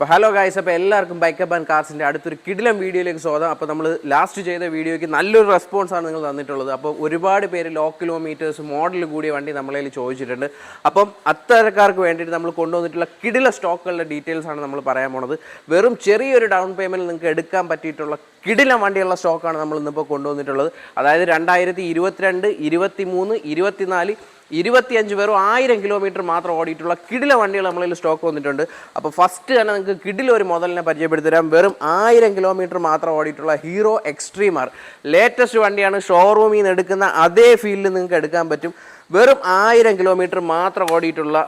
അപ്പോൾ hello guys അപ്പോൾ എല്ലാവർക്കും ബൈക്കപ്പ് ആൻഡ് കാർസിന്റെ അടുത്തൊരു കിടിലം വീഡിയോയിലേക്ക് സ്വാഗതം. അപ്പോൾ നമ്മൾ ലാസ്റ്റ് ചെയ്ത വീഡിയോയ്ക്ക് നല്ലൊരു റെസ്പോൺസാണ് നിങ്ങൾ തന്നിട്ടുള്ളത്. അപ്പോൾ ഒരുപാട് പേര് ലോ കിലോമീറ്റേഴ്സ് മോഡൽ കൂടിയ വണ്ടി നമ്മളതിൽ ചോദിച്ചിട്ടുണ്ട്. അപ്പം അത്തരക്കാർക്ക് വേണ്ടിയിട്ട് നമ്മൾ കൊണ്ടുവന്നിട്ടുള്ള കിടില സ്റ്റോക്കുകളുടെ ഡീറ്റെയിൽസ് ആണ് നമ്മൾ പറയാൻ പോണത്. വെറും ചെറിയൊരു ഡൗൺ പേയ്മെന്റ് നിങ്ങൾക്ക് എടുക്കാൻ പറ്റിയിട്ടുള്ള കിടിലം വണ്ടിയുള്ള സ്റ്റോക്കാണ് നമ്മൾ ഇന്നിപ്പോൾ കൊണ്ടുവന്നിട്ടുള്ളത്. അതായത് രണ്ടായിരത്തി ഇരുപത്തിരണ്ട് ഇരുപത്തി മൂന്ന് ഇരുപത്തിനാല് ഇരുപത്തിയഞ്ച് പേരും ആയിരം കിലോമീറ്റർ മാത്രം ഓടിയിട്ടുള്ള കിടില വണ്ടികൾ നമ്മളിൽ സ്റ്റോക്ക് വന്നിട്ടുണ്ട്. അപ്പോൾ ഫസ്റ്റ് തന്നെ നിങ്ങൾക്ക് കിടില ഒരു മോഡലിനെ പരിചയപ്പെടുത്തി തരാം വെറും ആയിരം കിലോമീറ്റർ മാത്രം ഓടിയിട്ടുള്ള ഹീറോ എക്സ്ട്രീമർ. ലേറ്റസ്റ്റ് വണ്ടിയാണ് ഷോറൂമിൽ നിന്ന് എടുക്കുന്ന അതേ ഫീൽഡിൽ നിങ്ങൾക്ക് എടുക്കാൻ പറ്റും. വെറും ആയിരം കിലോമീറ്റർ മാത്രം ഓടിയിട്ടുള്ള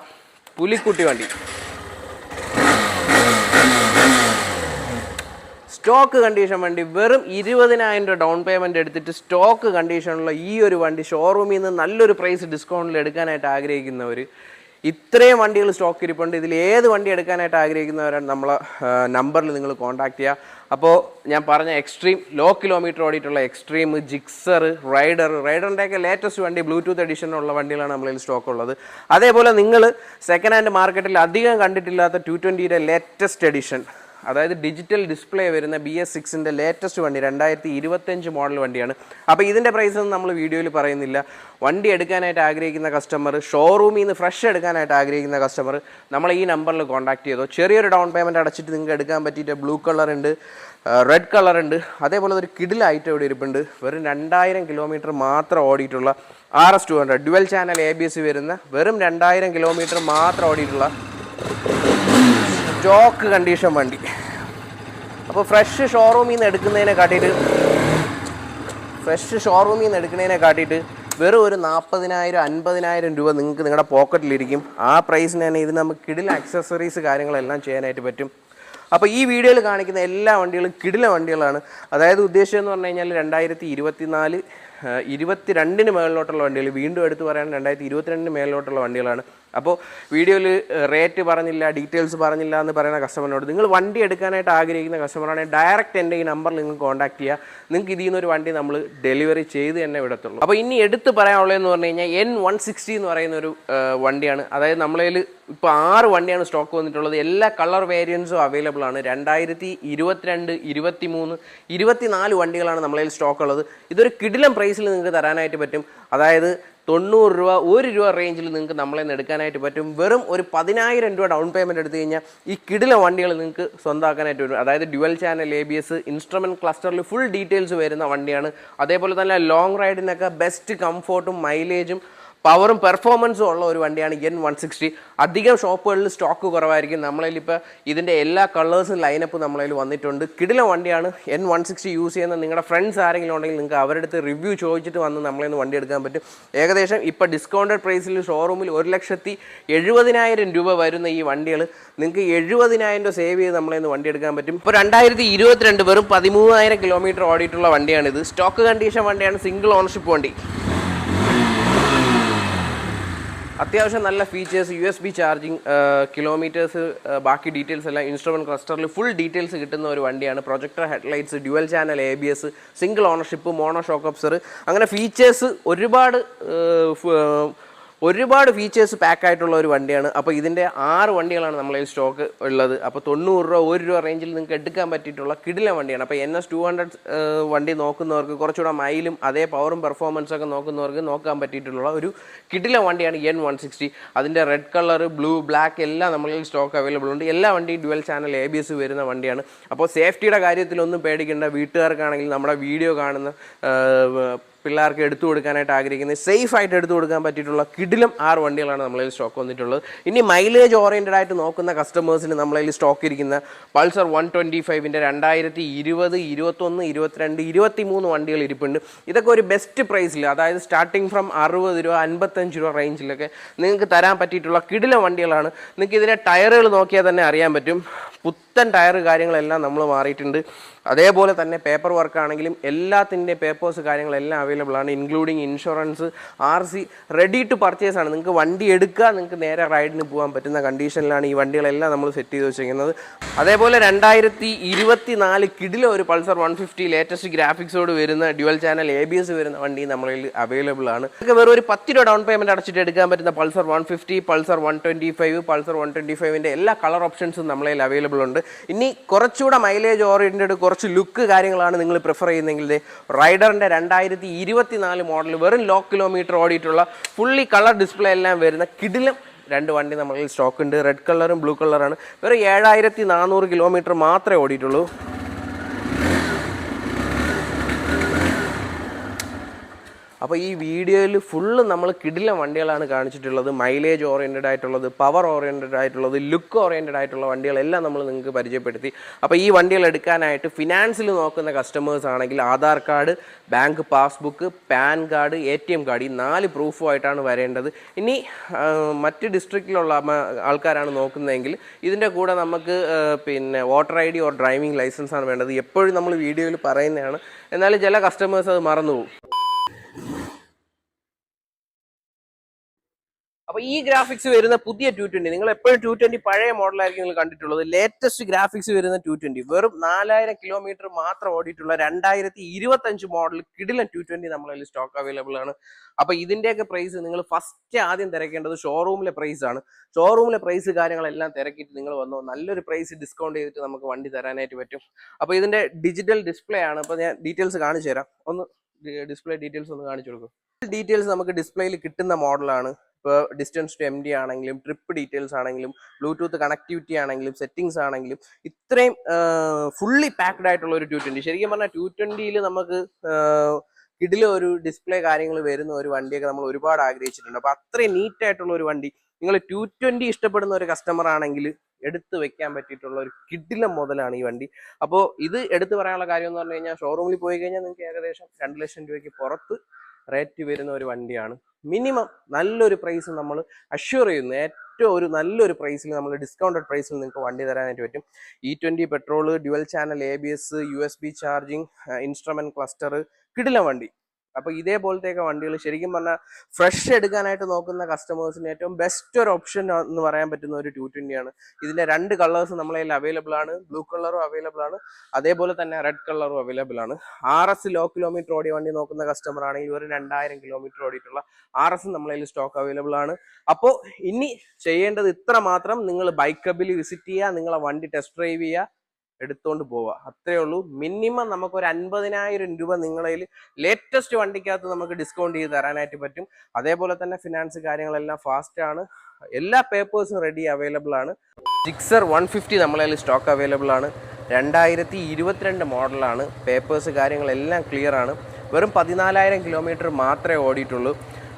പുലിക്കുട്ടി വണ്ടി. സ്റ്റോക്ക് കണ്ടീഷൻ വണ്ടി വെറും ഇരുപതിനായിരം രൂപ ഡൗൺ പേയ്മെന്റ് എടുത്തിട്ട് സ്റ്റോക്ക് കണ്ടീഷനുള്ള ഈ ഒരു വണ്ടി ഷോറൂമിൽ നിന്ന് നല്ലൊരു പ്രൈസ് ഡിസ്കൗണ്ടിൽ എടുക്കാനായിട്ട് ആഗ്രഹിക്കുന്നവർ ഇത്രയും വണ്ടികൾ സ്റ്റോക്ക് ഇരിപ്പുണ്ട്. ഇതിൽ ഏത് വണ്ടി എടുക്കാനായിട്ട് ആഗ്രഹിക്കുന്നവരാണ് നമ്മളെ നമ്പറിൽ നിങ്ങൾ കോൺടാക്ട് ചെയ്യുക അപ്പോൾ ഞാൻ പറഞ്ഞ എക്സ്ട്രീം ലോ കിലോമീറ്റർ ഓടിയിട്ടുള്ള എക്സ്ട്രീം ജിക്സർ റൈഡർ റൈഡറിന്റെയൊക്കെ ലേറ്റസ്റ്റ് വണ്ടി ബ്ലൂടൂത്ത് എഡിഷനുള്ള വണ്ടികളാണ് നമ്മളിൽ സ്റ്റോക്ക് ഉള്ളത്. അതേപോലെ നിങ്ങൾ സെക്കൻഡ് ഹാൻഡ് മാർക്കറ്റിൽ അധികം കണ്ടിട്ടില്ലാത്ത ടു ട്വന്റിയുടെ ലേറ്റസ്റ്റ് എഡിഷൻ അതായത് ഡിജിറ്റൽ ഡിസ്പ്ലേ വരുന്ന ബി എസ് സിക്സിന്റെ ലേറ്റസ്റ്റ് വണ്ടി രണ്ടായിരത്തി ഇരുപത്തഞ്ച് മോഡൽ വണ്ടിയാണ്. അപ്പോൾ ഇതിന്റെ പ്രൈസ് ഒന്നും നമ്മൾ വീഡിയോയിൽ പറയുന്നില്ല. വണ്ടി എടുക്കാനായിട്ട് ആഗ്രഹിക്കുന്ന കസ്റ്റമർ ഷോറൂമിൽ നിന്ന് ഫ്രഷ് എടുക്കാനായിട്ട് ആഗ്രഹിക്കുന്ന കസ്റ്റമർ നമ്മൾ ഈ നമ്പറിൽ കോൺടാക്ട് ചെയ്തോ. ചെറിയൊരു ഡൗൺ പേയ്മെന്റ് അടച്ചിട്ട് നിങ്ങൾക്ക് എടുക്കാൻ പറ്റിയിട്ട് ബ്ലൂ കളർ ഉണ്ട് റെഡ് കളർ ഉണ്ട്. അതേപോലെ ഒരു ഐറ്റം ഇവിടെ ഇരിപ്പുണ്ട്. വെറും രണ്ടായിരം കിലോമീറ്റർ മാത്രം ഓടിയിട്ടുള്ള R S two hundred dual channel A B S വരുന്ന വെറും രണ്ടായിരം കിലോമീറ്റർ മാത്രം ഓടിയിട്ടുള്ള സ്റ്റോക്ക് കണ്ടീഷൻ വണ്ടി. അപ്പോൾ ഫ്രഷ് ഷോറൂമിൽ നിന്ന് എടുക്കുന്നതിനെ കാട്ടിയിട്ട് ഫ്രഷ് ഷോറൂമിൽ നിന്ന് എടുക്കുന്നതിനെ കാട്ടിയിട്ട് വെറും ഒരു നാൽപ്പതിനായിരം അൻപതിനായിരം രൂപ നിങ്ങൾക്ക് നിങ്ങളുടെ പോക്കറ്റിലിരിക്കും ആ പ്രൈസിന് തന്നെ ഇത് നമുക്ക് കിടിൽ അക്സസറീസ് കാര്യങ്ങളെല്ലാം ചെയ്യാനായിട്ട് പറ്റും. അപ്പോൾ ഈ വീഡിയോയിൽ കാണിക്കുന്ന എല്ലാ വണ്ടികളും കിടില വണ്ടികളാണ്. അതായത് ഉദ്ദേശം എന്ന് പറഞ്ഞു കഴിഞ്ഞാൽ രണ്ടായിരത്തി ഇരുപത്തിനാല് ഇരുപത്തി രണ്ടിന് മേളിലോട്ടുള്ള വണ്ടികൾ വീണ്ടും എടുത്തു പറയുകയാണെങ്കിൽ രണ്ടായിരത്തി ഇരുപത്തിരണ്ടിന് മേളിലോട്ടുള്ള വണ്ടികളാണ്. അപ്പോൾ വീഡിയോയിൽ റേറ്റ് പറഞ്ഞില്ല ഡീറ്റെയിൽസ് പറഞ്ഞില്ല എന്ന് പറയുന്ന കസ്റ്റമറിനോട് നിങ്ങൾ വണ്ടി എടുക്കാനായിട്ട് ആഗ്രഹിക്കുന്ന കസ്റ്റമറാണെങ്കിൽ ഡയറക്റ്റ് എന്റെ ഈ നമ്പറിൽ നിങ്ങൾ കോൺടാക്ട് ചെയ്യുക നിങ്ങൾക്ക് ഇതിൽ നിന്നൊരു വണ്ടി നമ്മൾ ഡെലിവറി ചെയ്ത് തന്നെ വിടത്തുള്ളൂ. അപ്പോൾ ഇനി എടുത്ത് പറയാനുള്ളതെന്ന് പറഞ്ഞു കഴിഞ്ഞാൽ എൻ വൺ സിക്സ്റ്റി എന്ന് പറയുന്ന ഒരു വണ്ടിയാണ്. അതായത് നമ്മളതിൽ ഇപ്പോൾ ആറ് വണ്ടിയാണ് സ്റ്റോക്ക് വന്നിട്ടുള്ളത്. എല്ലാ കളർ വേരിയൻസും അവൈലബിൾ ആണ്. രണ്ടായിരത്തി ഇരുപത്തിരണ്ട് ഇരുപത്തി മൂന്ന് ഇരുപത്തിനാല് വണ്ടികളാണ് നമ്മളതിൽ സ്റ്റോക്ക് ഉള്ളത്. ഇതൊരു കിടിലം പ്രൈസിൽ നിങ്ങൾക്ക് തരാനായിട്ട് പറ്റും. അതായത് തൊണ്ണൂറ് രൂപ ഒരു രൂപ റേഞ്ചിൽ നിങ്ങൾക്ക് നമ്മളെ എടുക്കാനായിട്ട് പറ്റും. വെറും ഒരു പതിനായിരം രൂപ ഡൗൺ പേയ്മെന്റ് എടുത്തു കഴിഞ്ഞാൽ ഈ കിടില വണ്ടികൾ നിങ്ങൾക്ക് സ്വന്തമാക്കാനായിട്ട് വരും. അതായത് dual channel A B S instrument ക്ലസ്റ്ററിൽ full details വരുന്ന വണ്ടിയാണ്. അതേപോലെ തന്നെ ലോങ് റൈഡിനൊക്കെ ബെസ്റ്റ് കംഫോർട്ടും മൈലേജും പവറും പെർഫോമൻസും ഉള്ള ഒരു വണ്ടിയാണ് എൻ വൺ സിക്സ്റ്റി അധികം ഷോപ്പുകളിൽ സ്റ്റോക്ക് കുറവായിരിക്കും. നമ്മളതിൽ ഇപ്പോൾ ഇതിന്റെ എല്ലാ കളേഴ്സും ലൈനപ്പ് നമ്മളതിൽ വന്നിട്ടുണ്ട്. കിടില വണ്ടിയാണ് എൻ വൺ സിക്സ്റ്റി യൂസ് ചെയ്യുന്ന നിങ്ങളുടെ ഫ്രണ്ട്സ് ആരെങ്കിലും ഉണ്ടെങ്കിൽ നിങ്ങൾക്ക് അവരുടെ അടുത്ത് റിവ്യൂ ചോദിച്ചിട്ട് വന്ന് നമ്മളിൽ നിന്ന് വണ്ടി എടുക്കാൻ പറ്റും. ഏകദേശം ഇപ്പോൾ ഡിസ്കൗണ്ടഡ് പ്രൈസിൽ ഷോറൂമിൽ ഒരു ലക്ഷത്തി എഴുപതിനായിരം രൂപ വരുന്ന ഈ വണ്ടികൾ നിങ്ങൾക്ക് എഴുപതിനായിരം രൂപ സേവ് ചെയ്ത് നമ്മളിൽ നിന്ന് വണ്ടി എടുക്കാൻ പറ്റും. ഇപ്പോൾ രണ്ടായിരത്തി ഇരുപത്തിരണ്ട് വെറും പതിമൂവായിരം കിലോമീറ്റർ ഓടിയിട്ടുള്ള വണ്ടിയാണിത്. സ്റ്റോക്ക് കണ്ടീഷൻ വണ്ടിയാണ് സിംഗിൾ ഓണർഷിപ്പ് വണ്ടി. അത്യാവശ്യം നല്ല features U S B charging kilometres ബാക്കി ഡീറ്റെയിൽസ് എല്ലാം ഇൻസ്ട്രുമെന്റ് ക്ലസ്റ്ററിൽ ഫുൾ ഡീറ്റെയിൽസ് കിട്ടുന്ന ഒരു വണ്ടിയാണ്. Projector headlights dual channel A B S single ownership mono shock absorber അങ്ങനെ ഫീച്ചേഴ്സ് ഒരുപാട് ഒരുപാട് ഫീച്ചേഴ്സ് പാക്ക് ആയിട്ടുള്ള ഒരു വണ്ടിയാണ്. അപ്പോൾ ഇതിന്റെ ആറ് വണ്ടികളാണ് നമ്മളെ സ്റ്റോക്ക് ഉള്ളത്. അപ്പോൾ തൊണ്ണൂറ് രൂപ ഒരു രൂപ റേഞ്ചിൽ നിങ്ങൾക്ക് എടുക്കാൻ പറ്റിയിട്ടുള്ള കിടില വണ്ടിയാണ്. അപ്പോൾ എൻ എസ് ടു ഹൺഡ്രഡ് വണ്ടി നോക്കുന്നവർക്ക് കുറച്ചുകൂടെ മൈലും അതേ പവറും പെർഫോമൻസും ഒക്കെ നോക്കുന്നവർക്ക് നോക്കാൻ പറ്റിയിട്ടുള്ള ഒരു കിടില വണ്ടിയാണ് എൻ വൺ സിക്സ്റ്റി അതിന്റെ റെഡ് കളർ ബ്ലൂ ബ്ലാക്ക് എല്ലാം നമ്മളിൽ സ്റ്റോക്ക് അവൈലബിൾ ഉണ്ട്. എല്ലാ വണ്ടിയും dual channel A B S വരുന്ന വണ്ടിയാണ്. അപ്പോൾ സേഫ്റ്റിയുടെ കാര്യത്തിലൊന്നും പേടിക്കേണ്ട. വീട്ടുകാർക്കാണെങ്കിൽ നമ്മുടെ വീഡിയോ കാണുന്ന പിള്ളേർക്ക് എടുത്തു കൊടുക്കാനായിട്ട് ആഗ്രഹിക്കുന്നത് സേഫ് ആയിട്ട് എടുത്തു കൊടുക്കാൻ പറ്റിയിട്ടുള്ള കിടിലും ആറ് വണ്ടികളാണ് നമ്മളതിൽ സ്റ്റോക്ക് വന്നിട്ടുള്ളത്. ഇനി മൈലേജ് ഓറിയന്റഡ് ആയിട്ട് നോക്കുന്ന കസ്റ്റമേഴ്സിന് നമ്മളതിൽ സ്റ്റോക്ക് ഇരിക്കുന്ന പൾസർ വൺ ട്വന്റി ഫൈവിന്റെ രണ്ടായിരത്തി ഇരുപത് ഇരുപത്തൊന്ന് ഇരുപത്തിരണ്ട് ഇരുപത്തി മൂന്ന് വണ്ടികൾ ഇരിപ്പുണ്ട്. ഇതൊക്കെ ഒരു ബെസ്റ്റ് പ്രൈസിൽ അതായത് സ്റ്റാർട്ടിങ് ഫ്രം അറുപത് രൂപ അൻപത്തഞ്ച് രൂപ റേഞ്ചിലൊക്കെ നിങ്ങൾക്ക് തരാൻ പറ്റിയിട്ടുള്ള കിടിലം വണ്ടികളാണ്. നിങ്ങൾക്ക് ഇതിന്റെ ടയറുകൾ നോക്കിയാൽ തന്നെ അറിയാൻ പറ്റും. പുത്തൻ ടയർ കാര്യങ്ങളെല്ലാം നമ്മൾ മാറിയിട്ടുണ്ട്. അതേപോലെ തന്നെ പേപ്പർ വർക്ക് ആണെങ്കിലും എല്ലാത്തിന്റെ പേപ്പേഴ്സ് കാര്യങ്ങളെല്ലാം അവൈലബിൾ ആണ്. Including insurance R C ready to purchase ആണ്. നിങ്ങൾക്ക് വണ്ടി എടുക്കുക നിങ്ങൾക്ക് നേരെ റൈഡിന് പോകാൻ പറ്റുന്ന കണ്ടീഷനിലാണ് ഈ വണ്ടികളെല്ലാം നമ്മൾ സെറ്റ് ചെയ്ത് വെച്ചിരിക്കുന്നത്. അതേപോലെ രണ്ടായിരത്തി ഇരുപത്തി നാല് കിടിലെ ഒരു പൾസർ വൺ ഫിഫ്റ്റി ലേറ്റസ്റ്റ് ഗ്രാഫിക്സോട് വരുന്ന dual channel A B S വരുന്ന വണ്ടി നമ്മളിൽ അവൈലബിൾ ആണ്. നിങ്ങൾക്ക് വെറും ഒരു പത്ത് രൂപ ഡൗൺ പേയ്മെന്റ് അടച്ചിട്ട് എടുക്കാൻ പറ്റുന്ന Pulsar one fifty Pulsar one twenty five Pulsar one twenty ഫൈവിന്റെ എല്ലാ കളർ ഓപ്ഷൻസും നമ്മളിൽ അവൈലബിൾ ഉണ്ട്. ഇനി കുറച്ചുകൂടെ മൈലേജ് ഓറിയന്റഡ് കുറച്ച് ലുക്ക് കാര്യങ്ങളാണ് നിങ്ങൾ പ്രിഫർ ചെയ്യുന്നതെങ്കിൽ റൈഡറിന്റെ രണ്ടായിരത്തി ഇരുപത്തി നാല് മോഡൽ വെറും ലോ കിലോമീറ്റർ ഓടിയിട്ടുള്ള ഫുള്ളി കളർ ഡിസ്പ്ലേ എല്ലാം വരുന്ന കിടിലും രണ്ട് വണ്ടി നമ്മളിൽ സ്റ്റോക്ക് ഉണ്ട്. റെഡ് കളറും ബ്ലൂ കളറാണ് വെറും ഏഴായിരത്തി നാനൂറ് കിലോമീറ്റർ മാത്രമേ ഓടിയിട്ടുള്ളൂ. അപ്പോൾ ഈ വീഡിയോയിൽ ഫുള്ള് നമ്മൾ കിടിലം വണ്ടികളാണ് കാണിച്ചിട്ടുള്ളത്. മൈലേജ് ഓറിയന്റഡ് ആയിട്ടുള്ളത് പവർ ഓറിയന്റഡ് ആയിട്ടുള്ളത് ലുക്ക് ഓറിയന്റഡ് ആയിട്ടുള്ള വണ്ടികളെല്ലാം നമ്മൾ നിങ്ങൾക്ക് പരിചയപ്പെടുത്തി. അപ്പോൾ ഈ വണ്ടികൾ എടുക്കാനായിട്ട് ഫിനാൻസിൽ നോക്കുന്ന കസ്റ്റമേഴ്സ് ആണെങ്കിൽ Aadhaar card bank passbook PAN card A T M card ഈ നാല് പ്രൂഫുമായിട്ടാണ് വരേണ്ടത്. ഇനി മറ്റ് ഡിസ്ട്രിക്റ്റിലുള്ള ആൾക്കാരാണ് നോക്കുന്നതെങ്കിൽ ഇതിന്റെ കൂടെ നമുക്ക് പിന്നെ voter I D or driving licence ആണ് വേണ്ടത്. എപ്പോഴും നമ്മൾ വീഡിയോയിൽ പറയുന്നതാണ്. എന്നാലും ചില കസ്റ്റമേഴ്സ് അത് മറന്നു അപ്പൊ ഈ ഗ്രാഫിക്സ് വരുന്ന പുതിയ ടു ട്വന്റി നിങ്ങൾ എപ്പോഴും ടു ട്വന്റി പഴയ മോഡലായിരിക്കും നിങ്ങൾ കണ്ടിട്ടുള്ളത്. ലേറ്റസ്റ്റ് ഗ്രാഫിക്സ് വരുന്ന ടു ട്വന്റി വെറും നാലായിരം കിലോമീറ്റർ മാത്രം ഓടിയിട്ടുള്ള രണ്ടായിരത്തി ഇരുപത്തി അഞ്ച് മോഡൽ കിടിലൻ ടു ട്വന്റി നമ്മളതിൽ സ്റ്റോക്ക് അവൈലബിൾ ആണ്. അപ്പൊ ഇതിന്റെയൊക്കെ പ്രൈസ് നിങ്ങൾ ഫസ്റ്റ് ആദ്യം തിരക്കേണ്ടത് ഷോറൂമിലെ പ്രൈസ് ആണ്. ഷോറൂമിലെ പ്രൈസ് കാര്യങ്ങളെല്ലാം തിരക്കിയിട്ട് നിങ്ങൾ വന്നു നല്ലൊരു പ്രൈസ് ഡിസ്കൗണ്ട് ചെയ്തിട്ട് നമുക്ക് വണ്ടി തരാനായിട്ട് പറ്റും. അപ്പൊ ഇതിന്റെ ഡിജിറ്റൽ ഡിസ്പ്ലേ ആണ്. അപ്പൊ ഞാൻ ഡീറ്റെയിൽസ് കാണിച്ചു തരാം ഒന്ന് ഡിസ്പ്ലേ ഡീറ്റെയിൽസ് ഒന്ന് കാണിച്ചു കൊടുക്കും. ഡീറ്റെയിൽസ് നമുക്ക് ഡിസ്പ്ലേയിൽ കിട്ടുന്ന മോഡലാണ് ഇപ്പോൾ ഡിസ്റ്റൻസ് ടു എം ഡി ആണെങ്കിലും ട്രിപ്പ് ഡീറ്റെയിൽസ് ആണെങ്കിലും ബ്ലൂടൂത്ത് കണക്ടിവിറ്റി ആണെങ്കിലും സെറ്റിംഗ്സ് ആണെങ്കിലും ഇത്രയും ഫുള്ളി പാക്ഡ് ആയിട്ടുള്ള ഒരു ടു ട്വന്റി ശരിക്കും പറഞ്ഞാൽ ടു ട്വന്റിയിൽ നമുക്ക് കിടിലെ ഒരു ഡിസ്പ്ലേ കാര്യങ്ങൾ വരുന്ന ഒരു വണ്ടിയൊക്കെ നമ്മൾ ഒരുപാട് ആഗ്രഹിച്ചിട്ടുണ്ട്. അപ്പോൾ അത്രയും നീറ്റ് ആയിട്ടുള്ള ഒരു വണ്ടി നിങ്ങൾ ടു ട്വന്റി ഇഷ്ടപ്പെടുന്ന ഒരു കസ്റ്റമർ ആണെങ്കിൽ എടുത്ത് വെക്കാൻ പറ്റിയിട്ടുള്ള ഒരു കിടില മുതലാണ് ഈ വണ്ടി. അപ്പോൾ ഇത് എടുത്തു പറയാനുള്ള കാര്യം എന്ന് പറഞ്ഞു കഴിഞ്ഞാൽ ഷോറൂമിൽ പോയി കഴിഞ്ഞാൽ നിങ്ങൾക്ക് ഏകദേശം രണ്ട് ലക്ഷം രൂപയ്ക്ക് പുറത്ത് റേറ്റ് വരുന്ന ഒരു വണ്ടിയാണ്. മിനിമം നല്ലൊരു പ്രൈസ് നമ്മൾ അഷ്യൂർ ചെയ്യുന്നു. ഏറ്റവും ഒരു നല്ലൊരു പ്രൈസിൽ നമ്മൾ ഡിസ്കൗണ്ടഡ് പ്രൈസിൽ നിങ്ങൾക്ക് വണ്ടി തരാനായിട്ട് പറ്റും. E twenty petrol dual channel A B S U S B charging instrument cluster കിടില വണ്ടി. അപ്പോൾ ഇതേപോലത്തെയൊക്കെ വണ്ടികൾ ശരിക്കും പറഞ്ഞാൽ ഫ്രഷ് എടുക്കാനായിട്ട് നോക്കുന്ന കസ്റ്റമേഴ്സിന് ഏറ്റവും ബെസ്റ്റ് ഒരു ഓപ്ഷൻ എന്ന് പറയാൻ പറ്റുന്ന ഒരു ടു ആണ്. ഇതിന്റെ രണ്ട് കളേഴ്സ് നമ്മളെ അവൈലബിൾ ആണ്. ബ്ലൂ കളറും അവൈലബിൾ ആണ്. അതേപോലെ തന്നെ റെഡ് കളറും അവൈലബിൾ ആണ്. ആർ എസ് ലോ കിലോമീറ്റർ ഓടിയ വണ്ടി നോക്കുന്ന കസ്റ്റമർ ആണെങ്കിൽ ഒരു രണ്ടായിരം കിലോമീറ്റർ ഓടിയിട്ടുള്ള ആർ എസ് നമ്മളെ സ്റ്റോക്ക് അവൈലബിൾ ആണ്. അപ്പോൾ ഇനി ചെയ്യേണ്ടത് ഇത്ര മാത്രം. നിങ്ങൾ ബൈക്ക് ഹബിൽ വിസിറ്റ് ചെയ്യുക. നിങ്ങളെ വണ്ടി ടെസ്റ്റ് ഡ്രൈവ് ചെയ്യുക. എടുത്തോണ്ട് പോവുക. അത്രേ ഉള്ളൂ. മിനിമം നമുക്ക് ഒരു അൻപതിനായിരം രൂപ നിങ്ങളതിൽ ലേറ്റസ്റ്റ് വണ്ടിക്കകത്ത് നമുക്ക് ഡിസ്കൗണ്ട് ചെയ്ത് തരാനായിട്ട് പറ്റും. അതേപോലെ തന്നെ ഫിനാൻസ് കാര്യങ്ങളെല്ലാം ഫാസ്റ്റ് ആണ്. എല്ലാ പേപ്പേഴ്സും റെഡി അവൈലബിൾ ആണ്. സിക്സർ വൺ ഫിഫ്റ്റി നമ്മളതിൽ സ്റ്റോക്ക് അവൈലബിൾ ആണ്. രണ്ടായിരത്തി ഇരുപത്തിരണ്ട് മോഡലാണ് പേപ്പേഴ്സ് കാര്യങ്ങളെല്ലാം ക്ലിയർ ആണ്. വെറും പതിനാലായിരം കിലോമീറ്റർ മാത്രമേ ഓടിയിട്ടുള്ളൂ.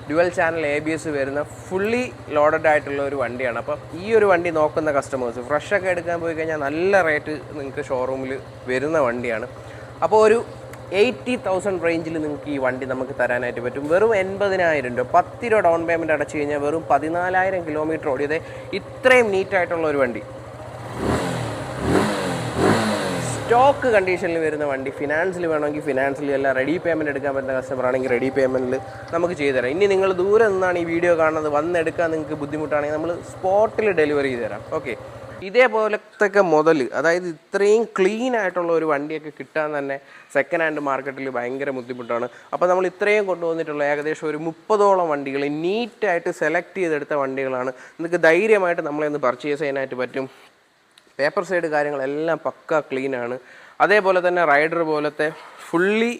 Dual channel A B S വരുന്ന ഫുള്ളി ലോഡഡ് ആയിട്ടുള്ള ഒരു വണ്ടിയാണ്. അപ്പം ഈ ഒരു വണ്ടി നോക്കുന്ന കസ്റ്റമേഴ്സ് ഫ്രഷ് ഒക്കെ എടുക്കാൻ പോയി കഴിഞ്ഞാൽ നല്ല റേറ്റ് നിങ്ങൾക്ക് ഷോറൂമിൽ വരുന്ന വണ്ടിയാണ്. അപ്പോൾ ഒരു എയ്റ്റി തൗസൻഡ് റേഞ്ചിൽ നിങ്ങൾക്ക് ഈ വണ്ടി നമുക്ക് തരാനായിട്ട് പറ്റും. വെറും എൺപതിനായിരം രൂപ പത്ത് രൂപ ഡൗൺ പേയ്മെന്റ് അടച്ചു കഴിഞ്ഞാൽ വെറും പതിനാലായിരം കിലോമീറ്റർ ഓടിയത് ഇത്രയും നീറ്റായിട്ടുള്ള ഒരു വണ്ടി. സ്റ്റോക്ക് കണ്ടീഷനിൽ വരുന്ന വണ്ടി ഫിനാൻസിൽ വേണമെങ്കിൽ ഫിനാൻസിൽ അല്ല റെഡി പേയ്മെന്റ് എടുക്കാൻ പറ്റുന്ന കസ്റ്റമർ ആണെങ്കിൽ റെഡി പേയ്മെന്റിൽ നമുക്ക് ചെയ്തു തരാം. ഇനി നിങ്ങൾ ദൂരെ നിന്നാണ് ഈ വീഡിയോ കാണുന്നത് വന്നെടുക്കാൻ നിങ്ങൾക്ക് ബുദ്ധിമുട്ടാണെങ്കിൽ നമ്മൾ സ്പോട്ടിൽ ഡെലിവറി ചെയ്തു തരാം. ഓക്കെ ഇതേപോലത്തെ മുതൽ അതായത് ഇത്രയും ക്ലീൻ ആയിട്ടുള്ള ഒരു വണ്ടിയൊക്കെ കിട്ടാൻ തന്നെ സെക്കൻഡ് ഹാൻഡ് മാർക്കറ്റിൽ ഭയങ്കര ബുദ്ധിമുട്ടാണ്. അപ്പോൾ നമ്മൾ ഇത്രയും കൊണ്ടുവന്നിട്ടുള്ള ഏകദേശം ഒരു മുപ്പതോളം വണ്ടികൾ നീറ്റായിട്ട് സെലക്ട് ചെയ്തെടുത്ത വണ്ടികളാണ്. നിങ്ങൾക്ക് ധൈര്യമായിട്ട് നമ്മളെ ഒന്ന് പർച്ചേസ് ചെയ്യാനായിട്ട് പറ്റും. പേപ്പർ സൈഡ് കാര്യങ്ങളെല്ലാം പക്ക ക്ലീൻ ആണ്. അതേപോലെ തന്നെ റൈഡർ പോലത്തെ ഫുള്ളി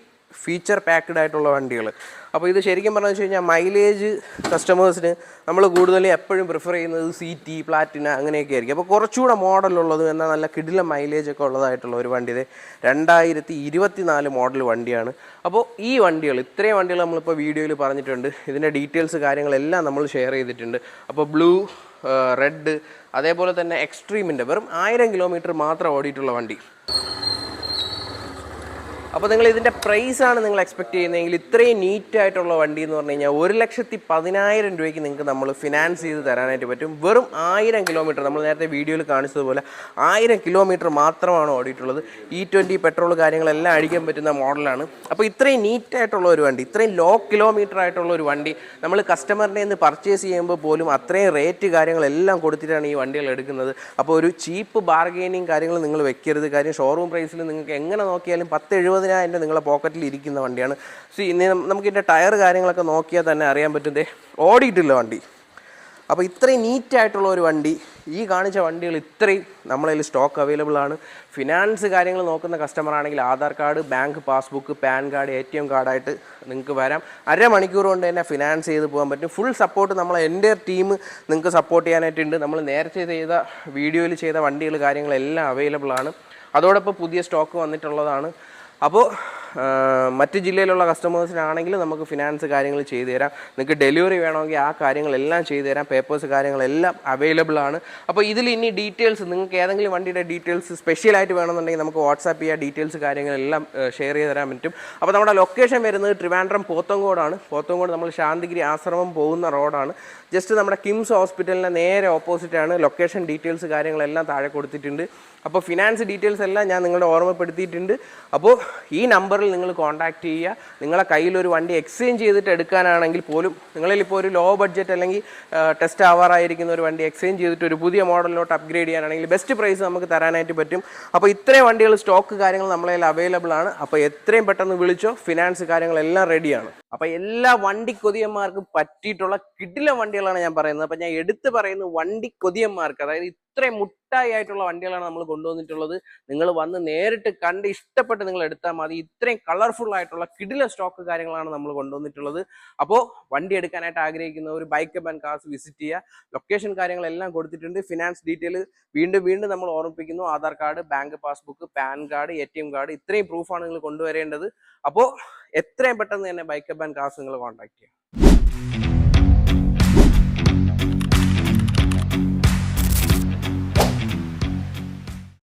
ഫീച്ചർ പാക്ക്ഡ് ആയിട്ടുള്ള വണ്ടികൾ അപ്പോൾ ഇത് ശരിക്കും പറഞ്ഞു വെച്ച് കഴിഞ്ഞാൽ മൈലേജ് കസ്റ്റമേഴ്സിന് നമ്മൾ കൂടുതലും എപ്പോഴും പ്രിഫർ ചെയ്യുന്നത് സി ടി പ്ലാറ്റിന അങ്ങനെയൊക്കെ ആയിരിക്കും. അപ്പോൾ കുറച്ചുകൂടെ മോഡലുള്ളതും എന്നാൽ നല്ല കിടില മൈലേജ് ഒക്കെ ഉള്ളതായിട്ടുള്ള ഒരു വണ്ടി ഇത് രണ്ടായിരത്തി ഇരുപത്തി നാല് മോഡൽ വണ്ടിയാണ്. അപ്പോൾ ഈ വണ്ടികൾ ഇത്രയും വണ്ടികൾ നമ്മളിപ്പോൾ വീഡിയോയിൽ പറഞ്ഞിട്ടുണ്ട്. ഇതിന്റെ ഡീറ്റെയിൽസ് കാര്യങ്ങളെല്ലാം നമ്മൾ ഷെയർ ചെയ്തിട്ടുണ്ട്. അപ്പോൾ ബ്ലൂ റെഡ് അതേപോലെ തന്നെ എക്സ്ട്രീമിന്റെ വെറും ആയിരം കിലോമീറ്റർ മാത്രം ഓടിയിട്ടുള്ള വണ്ടി. അപ്പോൾ നിങ്ങൾ ഇതിന്റെ പ്രൈസാണ് നിങ്ങൾ എക്സ്പെക്ട് ചെയ്യുന്നതെങ്കിൽ ഇത്രയും നീറ്റ് ആയിട്ടുള്ള വണ്ടി എന്ന് പറഞ്ഞു കഴിഞ്ഞാൽ ഒരു ലക്ഷത്തി പതിനായിരം രൂപയ്ക്ക് നിങ്ങൾക്ക് നമ്മൾ ഫിനാൻസ് ചെയ്ത് തരാനായിട്ട് പറ്റും. വെറും ആയിരം കിലോമീറ്റർ നമ്മൾ നേരത്തെ വീഡിയോയിൽ കാണിച്ചതുപോലെ ആയിരം കിലോമീറ്റർ മാത്രമാണ് ഓടിയിട്ടുള്ളത്. ഇ ട്വന്റി പെട്രോൾ കാര്യങ്ങളെല്ലാം അടിക്കാൻ പറ്റുന്ന മോഡലാണ് അപ്പോൾ ഇത്രയും നീറ്റ് ആയിട്ടുള്ള ഒരു വണ്ടി ഇത്രയും ലോ കിലോമീറ്റർ ആയിട്ടുള്ള ഒരു വണ്ടി നമ്മൾ കസ്റ്റമറിനെ നിന്ന് പർച്ചേസ് ചെയ്യുമ്പോൾ പോലും അത്രയും റേറ്റ് കാര്യങ്ങളെല്ലാം കൊടുത്തിട്ടാണ് ഈ വണ്ടികൾ എടുക്കുന്നത്. അപ്പോൾ ഒരു ചീപ്പ് ബാർഗെയിനിങ് കാര്യങ്ങൾ നിങ്ങൾ വെക്കരുത്. കാര്യം ഷോറൂം പ്രൈസിൽ നിങ്ങൾക്ക് എങ്ങനെ നോക്കിയാലും പത്ത് എഴുപതിനായിരം രൂപ നിങ്ങളുടെ പോക്കറ്റിൽ ഇരിക്കുന്ന വണ്ടിയാണ്. സി നമുക്ക് ഇതിന്റെ ടയർ കാര്യങ്ങളൊക്കെ നോക്കിയാൽ തന്നെ അറിയാൻ പറ്റും ദേ. ഓടിയിട്ടില്ല വണ്ടി. അപ്പോൾ ഇത്രയും നീറ്റായിട്ടുള്ള ഒരു വണ്ടി ഈ കാണിച്ച വണ്ടികൾ ഇത്രയും നമ്മളതിൽ സ്റ്റോക്ക് അവൈലബിൾ ആണ്. ഫിനാൻസ് കാര്യങ്ങൾ നോക്കുന്ന കസ്റ്റമർ ആണെങ്കിൽ Aadhaar card bank passbook PAN card A T M കാർഡായിട്ട് നിങ്ങൾക്ക് വരാം. അരമണിക്കൂർ കൊണ്ട് തന്നെ ഫിനാൻസ് ചെയ്ത് പോകാൻ പറ്റും. ഫുൾ സപ്പോർട്ട് നമ്മളെ എന്റെ ടീം നിങ്ങൾക്ക് സപ്പോർട്ട് ചെയ്യാനായിട്ടുണ്ട്. നമ്മൾ നേരത്തെ ചെയ്ത വീഡിയോയിൽ ചെയ്ത വണ്ടികൾ കാര്യങ്ങളെല്ലാം അവൈലബിൾ ആണ്. അതോടൊപ്പം പുതിയ സ്റ്റോക്ക് വന്നിട്ടുള്ളതാണ്. അപ്പോൾ മറ്റ് ജില്ലയിലുള്ള കസ്റ്റമേഴ്സിനാണെങ്കിൽ നമുക്ക് ഫിനാൻസ് കാര്യങ്ങൾ ചെയ്തു തരാം. നിങ്ങൾക്ക് ഡെലിവറി വേണമെങ്കിൽ ആ കാര്യങ്ങളെല്ലാം ചെയ്തു തരാം. പേപ്പേഴ്സ് കാര്യങ്ങളെല്ലാം അവൈലബിൾ ആണ്. അപ്പോൾ ഇതിൽ ഇനി ഡീറ്റെയിൽസ് നിങ്ങൾക്ക് ഏതെങ്കിലും വണ്ടിയുടെ ഡീറ്റെയിൽസ് സ്പെഷ്യലായിട്ട് വേണമെന്നുണ്ടെങ്കിൽ നമുക്ക് വാട്സാപ്പ് ചെയ്യുക ഡീറ്റെയിൽസ് കാര്യങ്ങളെല്ലാം ഷെയർ ചെയ്ത് തരാൻ പറ്റും. അപ്പോൾ നമ്മുടെ ലൊക്കേഷൻ വരുന്നത് ട്രിവാൻഡ്രം പോത്തങ്കോടാണ് പോത്തങ്കോട് നമ്മൾ ശാന്തിഗിരി ആശ്രമം പോകുന്ന റോഡാണ് ജസ്റ്റ് നമ്മുടെ കിംസ് ഹോസ്പിറ്റലിന്റെ നേരെ ഓപ്പോസിറ്റാണ് ലൊക്കേഷൻ ഡീറ്റെയിൽസ് കാര്യങ്ങളെല്ലാം താഴെ കൊടുത്തിട്ടുണ്ട്. അപ്പോൾ ഫിനാൻസ് ഡീറ്റെയിൽസ് എല്ലാം ഞാൻ നിങ്ങളുടെ ഓർമ്മപ്പെടുത്തിയിട്ടുണ്ട്. അപ്പോൾ ഈ നമ്പറിൽ നിങ്ങൾ കോൺടാക്റ്റ് ചെയ്യുക. നിങ്ങളെ കയ്യിൽ ഒരു വണ്ടി എക്സ്ചേഞ്ച് ചെയ്തിട്ട് എടുക്കാനാണെങ്കിൽ പോലും നിങ്ങളിൽ ഇപ്പോൾ ഒരു ലോ ബഡ്ജറ്റ് അല്ലെങ്കിൽ ടെസ്റ്റ് ആവാറായിരിക്കുന്ന ഒരു വണ്ടി എക്സ്ചേഞ്ച് ചെയ്തിട്ട് ഒരു പുതിയ മോഡലിലോട്ട് അപ്ഗ്രേഡ് ചെയ്യാനാണെങ്കിൽ ബെസ്റ്റ് പ്രൈസ് നമുക്ക് തരാനായിട്ട് പറ്റും. അപ്പോൾ ഇത്രയും വണ്ടികൾ സ്റ്റോക്ക് കാര്യങ്ങൾ നമ്മളെ അവൈലബിൾ ആണ്. അപ്പോൾ എത്രയും പെട്ടെന്ന് വിളിച്ചോ ഫിനാൻസ് കാര്യങ്ങളെല്ലാം റെഡിയാണ് അപ്പോൾ എല്ലാ വണ്ടി കൊതിയന്മാർക്കും പറ്റിയിട്ടുള്ള കിടില വണ്ടികളാണ് ഞാൻ പറയുന്നത്. അപ്പോൾ ഞാൻ എടുത്തു പറയുന്ന വണ്ടി കൊതിയന്മാർക്ക് അതായത് ഇത്രയും മുട്ടായി ആയിട്ടുള്ള വണ്ടികളാണ് നമ്മൾ കൊണ്ടുവന്നിട്ടുള്ളത്. നിങ്ങൾ വന്ന് നേരിട്ട് കണ്ട് ഇഷ്ടപ്പെട്ട് നിങ്ങൾ എടുത്താൽ മതി. ഇത്രയും കളർഫുൾ ആയിട്ടുള്ള കിടില സ്റ്റോക്ക് കാര്യങ്ങളാണ് നമ്മൾ കൊണ്ടുവന്നിട്ടുള്ളത്. അപ്പോൾ വണ്ടി എടുക്കാനായിട്ട് ആഗ്രഹിക്കുന്ന ഒരു ബൈക്ക് ആൻഡ് കാസ് വിസിറ്റ് ചെയ്യുക. ലൊക്കേഷൻ കാര്യങ്ങളെല്ലാം കൊടുത്തിട്ടുണ്ട്. ഫിനാൻസ് ഡീറ്റെയിൽ വീണ്ടും വീണ്ടും നമ്മൾ ഓർമ്മിപ്പിക്കുന്നു. Aadhaar card bank passbook PAN card A T M card ഇത്രയും പ്രൂഫാണ് നിങ്ങൾ കൊണ്ടുവരേണ്ടത്. അപ്പോൾ എത്രയും പെട്ടെന്ന് തന്നെ ബൈക്ക് ആൻഡ് കാസ് നിങ്ങൾ കോൺടാക്ട് ചെയ്യുക